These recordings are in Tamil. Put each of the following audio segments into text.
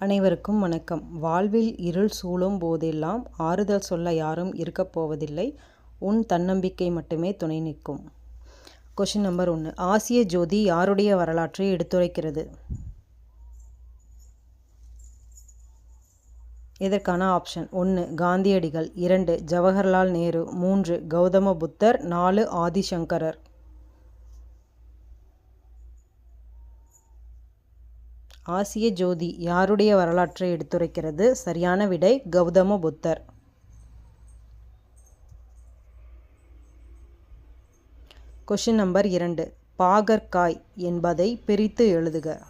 அனைவருக்கும் வணக்கம். வாழ்வில் இருள் சூழும் போதெல்லாம் ஆறுதல் சொல்ல யாரும் இருக்கப் போவதில்லை. உன் தன்னம்பிக்கை மட்டுமே துணை நிற்கும். கொஷின் நம்பர் ஒன்று ஆசிய ஜோதி யாருடைய வரலாற்றை எடுத்துரைக்கிறது? இதற்கான ஆப்ஷன் ஒன்று காந்தியடிகள். இரண்டு ஜவஹர்லால் நேரு. மூன்று கௌதம புத்தர். நாலு ஆதிசங்கரர். ஆசிய ஜோதி யாருடைய வரலாற்றை எடுத்துரைக்கிறது? சரியான விடை கௌதம புத்தர். கொஷின் நம்பர் இரண்டு. பாகற்காய் என்பதை பிரித்து எழுதுக.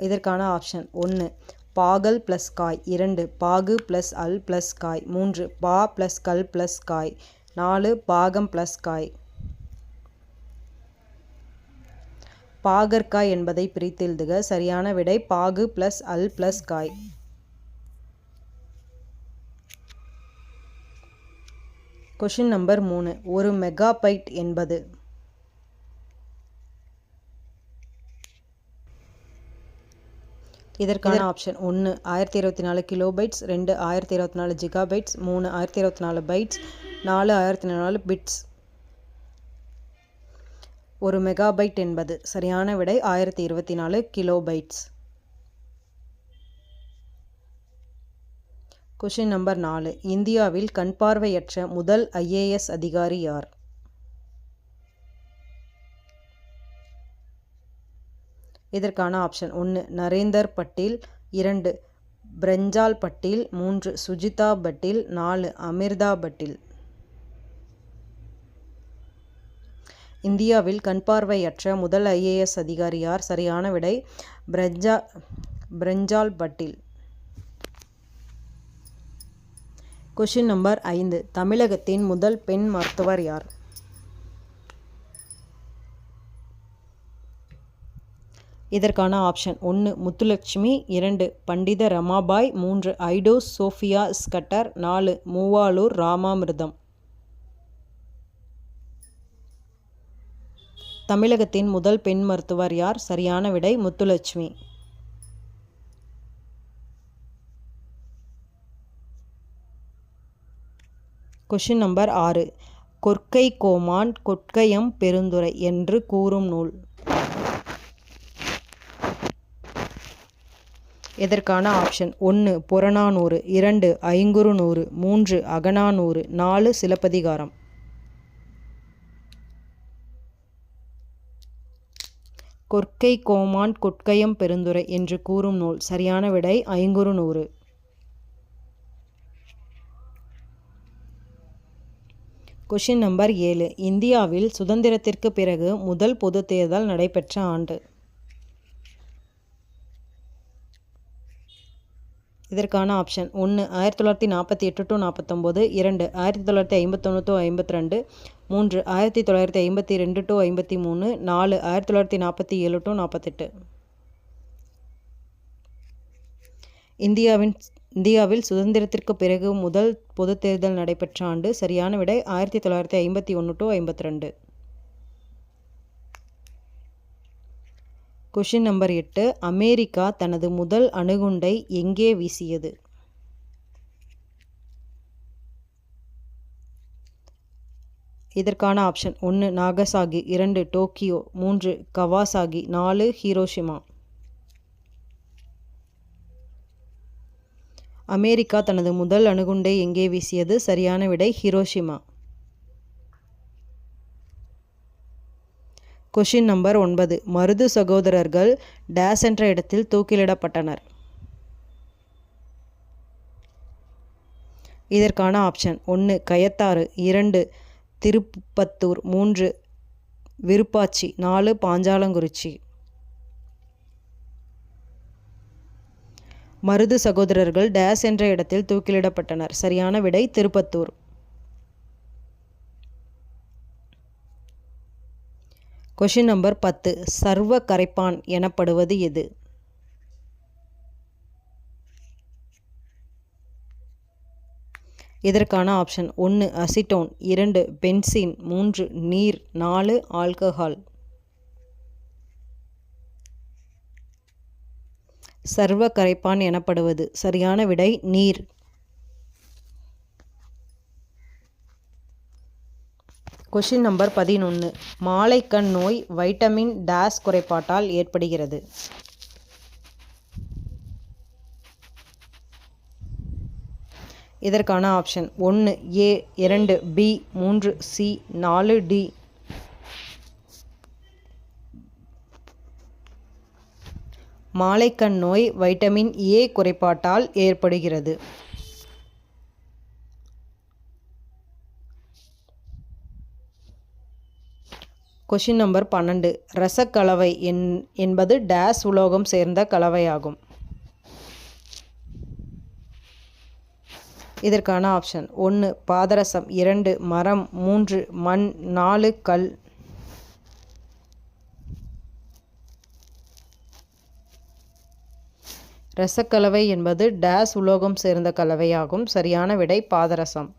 இதற்கான ஆப்ஷன் ஒன்று பாகல் ப்ளஸ் காய். இரண்டு பாகு ப்ளஸ் அல் ப்ளஸ் காய். மூன்று பா ப்ளஸ் கல் ப்ளஸ் காய். நாலு பாகம் ப்ளஸ் காய். பாகற்காய் என்பதை பிரித்து எழுதுக சரியான விடை பாகு ப்ளஸ் அல் ப்ளஸ் காய். கொஷின் நம்பர் மூணு. ஒரு மெகாபைட் என்பது. இதற்கான ஆப்ஷன் ஒன்று ஆயிரத்தி இருபத்தி நாலு கிலோபைட்ஸ் ரெண்டு ஆயிரத்தி இருபத்தி நாலு ஜிகாபைட்ஸ் மூணு ஆயிரத்தி இருபத்தி நாலு பைட்ஸ் நாலு ஆயிரத்தி நாலு பிட்ஸ் ஒரு மெகாபைட் என்பது சரியான விடை ஆயிரத்தி இருபத்தி நாலு கிலோபைட்ஸ் கொஷின் நம்பர் நாலு. இந்தியாவில் கண் பார்வையற்ற முதல் ஐஏஎஸ் அதிகாரி யார்? இதற்கான ஆப்ஷன் ஒன்று நரேந்தர் பட்டேல். இரண்டு பிரஞ்சால் பட்டேல். மூன்று சுஜிதா பட்டேல். நாலு அமிர்தா பட்டேல். இந்தியாவில் கண்பார்வையற்ற முதல் ஐஏஎஸ் அதிகாரி யார் சரியான விடை பிரஜா பிரஞ்சால் பட்டில். கொஷின் நம்பர் ஐந்து. தமிழகத்தின் முதல் பெண் மருத்துவர் யார்? இதற்கான ஆப்ஷன் ஒன்று முத்துலட்சுமி இரண்டு பண்டித ரமாபாய் மூன்று ஐடோஸ் சோஃபியா ஸ்கட்டர் நாலு மூவாலூர் ராமாமிர்தம். தமிழகத்தின் முதல் பெண் மருத்துவர் யார்? சரியான விடை முத்துலட்சுமி. கொஷின் நம்பர் ஆறு. கொற்கை கோமான் கொற்கையம் பெருந்துரை என்று கூறும் நூல். இதற்கான ஆப்ஷன் ஒன்று புறநானூறு இரண்டு ஐங்குறுநூறு மூன்று அகநானூறு நாலு சிலப்பதிகாரம். கொற்கை கோமான் கொட்கயம் பெருந்துரை என்று கூறும் நூல். சரியான விடை ஐங்குறுநூறு கொஷின் நம்பர் ஏழு. இந்தியாவில் சுதந்திரத்திற்கு பிறகு முதல் பொது தேர்தல் நடைபெற்ற ஆண்டு. இதற்கான ஆப்ஷன் ஒன்று ஆயிரத்தி தொள்ளாயிரத்தி நாற்பத்தி எட்டு டு நாற்பத்தொம்போது இரண்டு ஆயிரத்தி தொள்ளாயிரத்தி ஐம்பத்தொன்று டு ஐம்பத்தி ரெண்டு மூன்று ஆயிரத்தி தொள்ளாயிரத்தி ஐம்பத்தி ரெண்டு டு ஐம்பத்தி மூணு நாலு ஆயிரத்தி தொள்ளாயிரத்தி நாற்பத்தி ஏழு டு நாற்பத்தெட்டு. இந்தியாவின் இந்தியாவில் சுதந்திரத்திற்கு பிறகு முதல் பொது தேர்தல் நடைபெற்ற ஆண்டு சரியான விடை ஆயிரத்தி தொள்ளாயிரத்தி ஐம்பத்தி ஒன்று டு ஐம்பத்தி ரெண்டு. கொஷின் நம்பர் எட்டு அமெரிக்கா தனது முதல் அணுகுண்டை எங்கே வீசியது? இதற்கான ஆப்ஷன் ஒன்று நாகசாகி இரண்டு டோக்கியோ மூன்று கவாசாகி நாலு ஹீரோஷிமா. அமெரிக்கா தனது முதல் அணுகுண்டை எங்கே வீசியது? சரியான விடை ஹிரோஷிமா. கொஷின் நம்பர் ஒன்பது. மருது சகோதரர்கள் டேஸ் என்ற இடத்தில் தூக்கிலிடப்பட்டனர். இதற்கான ஆப்ஷன் ஒன்று கயத்தாறு இரண்டு திருப்பத்தூர் மூன்று விருப்பாச்சி நாலு பாஞ்சாலங்குறிச்சி. மருது சகோதரர்கள் டேஸ் என்ற இடத்தில் தூக்கிலிடப்பட்டனர். சரியான விடை திருப்பத்தூர். கொஷின் நம்பர் பத்து. சர்வ கரைப்பான் எனப்படுவது எது? இதற்கான ஆப்ஷன் ஒன்று அசிட்டோன். இரண்டு பென்சின். மூன்று நீர். நாலு ஆல்கஹால். சர்வ கரைப்பான் எனப்படுவது. சரியான விடை நீர். கொஷின் நம்பர் பதினொன்று மாலைக்கண் நோய் வைட்டமின் டேஸ் குறைபாட்டால் ஏற்படுகிறது. இதற்கான ஆப்ஷன் ஒன்று ஏ இரண்டு பி மூன்று சி நாலு டி. மாலைக்கண் நோய் வைட்டமின் ஏ குறைபாட்டால் ஏற்படுகிறது. கொஷின் நம்பர் பன்னெண்டு. ரசக்கலவை என் என்பது டேஸ் உலோகம் சேர்ந்த கலவையாகும். இதற்கான ஆப்ஷன் ஒன்று பாதரசம். இரண்டு மரம். மூன்று மண். நாலு கல். ரசக்கலவை என்பது டேஸ் உலோகம் சேர்ந்த கலவையாகும். சரியான விடை பாதரசம்.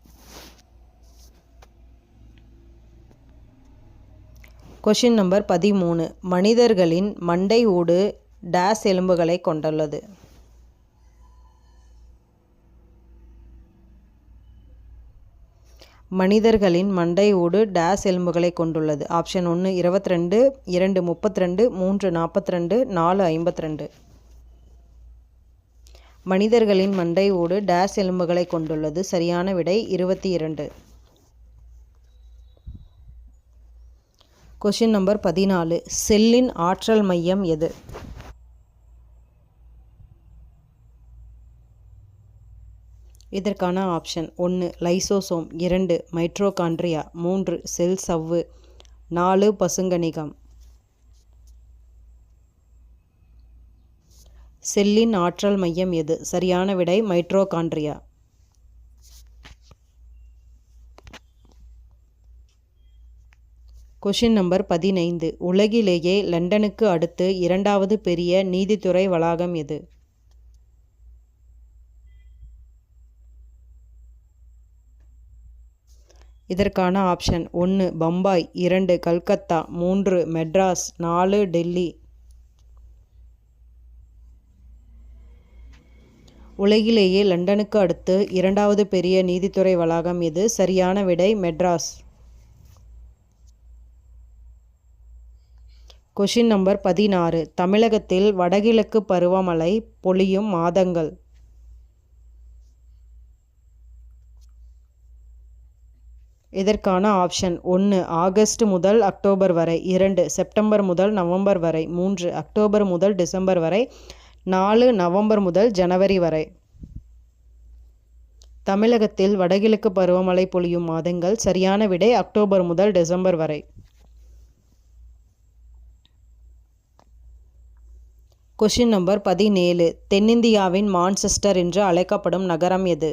கொஷின் நம்பர் பதிமூணு. மனிதர்களின் மண்டை ஊடு டேஸ் எலும்புகளை கொண்டுள்ளது. மனிதர்களின் மண்டை ஓடு டேஸ் எலும்புகளை கொண்டுள்ளது. ஆப்ஷன் ஒன்று இருபத்தி ரெண்டு இரண்டு முப்பத்தி ரெண்டு மூன்று நாற்பத்தி ரெண்டு நாலு ஐம்பத்தி ரெண்டு மனிதர்களின் மண்டை ஓடு டேஸ் எலும்புகளை கொண்டுள்ளது. சரியான விடை இருபத்தி இரண்டு கொஷின் நம்பர் பதினாலு. செல்லின் ஆற்றல் மையம் எது? இதற்கான ஆப்ஷன் ஒன்று லைசோசோம் இரண்டு மைட்ரோகாண்ட்ரியா மூன்று செல் சவ்வு நாலு பசுங்கணிகம் செல்லின் ஆற்றல் மையம் எது? சரியான விடை மைட்ரோகாண்ட்ரியா. கொஷின் நம்பர் பதினைந்து. உலகிலேயே லண்டனுக்கு அடுத்து இரண்டாவது பெரிய நீதித்துறை வளாகம் எது? இதற்கான ஆப்ஷன் ஒன்று பம்பாய் இரண்டு கல்கத்தா மூன்று மெட்ராஸ் நாலு டெல்லி. உலகிலேயே லண்டனுக்கு அடுத்து இரண்டாவது பெரிய நீதித்துறை வளாகம் இது சரியான விடை மெட்ராஸ். கொஷின் நம்பர் பதினாறு. தமிழகத்தில் வடகிழக்கு பருவமழை பொழியும் மாதங்கள். இதற்கான ஆப்ஷன் ஒன்று ஆகஸ்ட் முதல் அக்டோபர் வரை. இரண்டு செப்டம்பர் முதல் நவம்பர் வரை. மூன்று அக்டோபர் முதல் டிசம்பர் வரை. நாலு நவம்பர் முதல் ஜனவரி வரை. தமிழகத்தில் வடகிழக்கு பருவமழை பொழியும் மாதங்கள் சரியான விடை அக்டோபர் முதல் டிசம்பர் வரை. கொஷின் நம்பர் பதினேழு. தென்னிந்தியாவின் மான்செஸ்டர் என்று அழைக்கப்படும் நகரம் எது?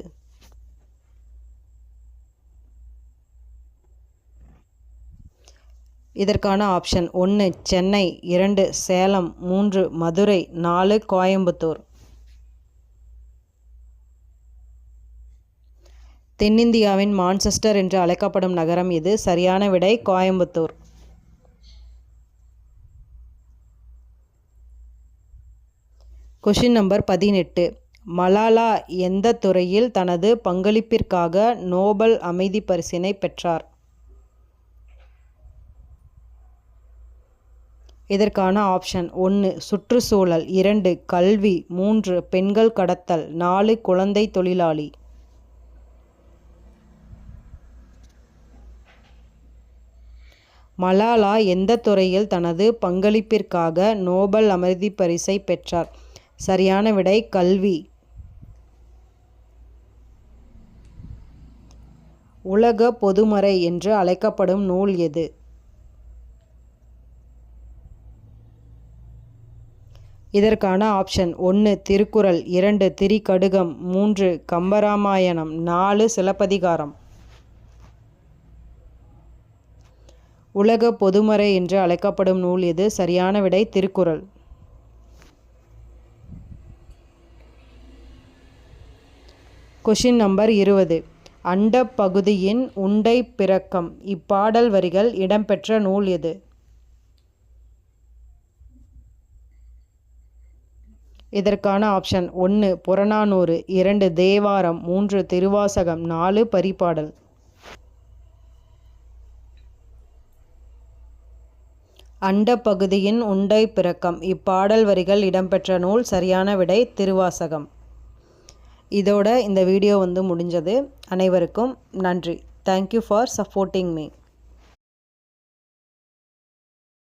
இதற்கான ஆப்ஷன் ஒன்று சென்னை இரண்டு சேலம் மூன்று மதுரை நாலு கோயம்புத்தூர். தென்னிந்தியாவின் மான்செஸ்டர் என்று அழைக்கப்படும் நகரம் இது. சரியான விடை கோயம்புத்தூர். கொஷின் நம்பர் பதினெட்டு. மலாலா எந்த துறையில் தனது பங்களிப்பிற்காக நோபல் அமைதி பரிசினை பெற்றார்? இதற்கான ஆப்ஷன் ஒன்று சுற்றுச்சூழல். இரண்டு கல்வி. மூன்று பெண்கள் கடத்தல். நாலு குழந்தை தொழிலாளி. மலாலா எந்த துறையில் தனது பங்களிப்பிற்காக நோபல் அமைதி பரிசை பெற்றார்? சரியான விடை கல்வி. உலக பொதுமறை என்று அழைக்கப்படும் நூல் எது? இதற்கான ஆப்ஷன் ஒன்று திருக்குறள் இரண்டு திரிகடுகம் மூன்று கம்பராமாயணம் நாலு சிலப்பதிகாரம். உலக பொதுமறை என்று அழைக்கப்படும் நூல் எது சரியான விடை திருக்குறள். கொஷின் நம்பர் இருபது. அண்ட பகுதியின் உண்டை பிறக்கம். இப்பாடல் வரிகள் இடம்பெற்ற நூல் எது இதற்கான ஆப்ஷன் ஒன்று புறநானூறு இரண்டு தேவாரம் மூன்று திருவாசகம் நாலு பரிபாடல். அண்ட பகுதியின் உண்டை பிறக்கம். இப்பாடல் வரிகள் இடம்பெற்ற நூல் சரியான விடை திருவாசகம். இதோட இந்த வீடியோ வந்து முடிஞ்சது. அனைவருக்கும் நன்றி. Thank you for supporting me